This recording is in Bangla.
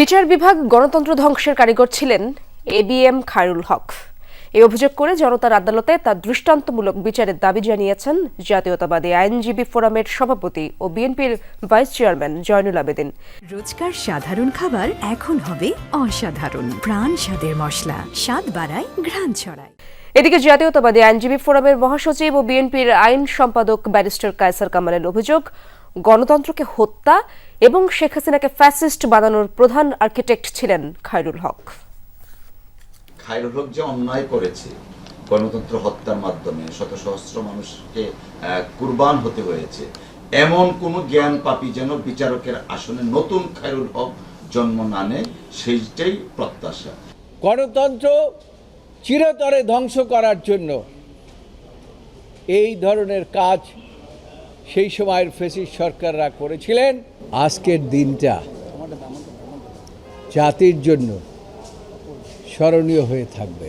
বিচার বিভাগ গণতন্ত্র ধ্বংসের কারিগর ছিলেন A B M Khairul Haque. এই অভিযোগ করে জনতার আদালতে তার দৃষ্টান্তমূলক বিচারের দাবি জানিয়েছেন জাতীয়তাবাদী আইনজীবী ফোরামের সভাপতি ও বিএনপির ভাইস চেয়ারম্যান জয়নুল আবেদিন। রোজকার সাধারণ খাবার এখন হবে অসাধারণ। প্রাণ স্বাদের মশলা স্বাদ বাড়ায় ঘ্রাণ ছড়ায়। এদিকে জাতীয়তাবাদী আইনজীবী ফোরামের মহাসচিব ও বিএনপির আইন সম্পাদক ব্যারিস্টার কায়সার কামালের অভিযোগ গণতন্ত্রকে হত্যা এবং শেখ হাসিনাকে ফ্যাসিস্ট বানানোর প্রধান আর্কিটেক্ট ছিলেন খায়রুল হক। খায়রুল হক যে অন্যায় করেছে গণতন্ত্র হত্যার মাধ্যমে শত সহস্র মানুষকে কুরবান হতে হয়েছে এমন কোন জ্ঞান পাপি যেন বিচারকের আসনে নতুন খায়রুল হক জন্ম না নেয় সেইটাই প্রত্যাশা। গণতন্ত্র চিরতরে ধ্বংস করার জন্য এই ধরনের কাজ সেই সময়ের ফেসিস সরকাররা করেছিলেন আজকের দিনটা জাতির জন্য স্মরণীয় হয়ে থাকবে।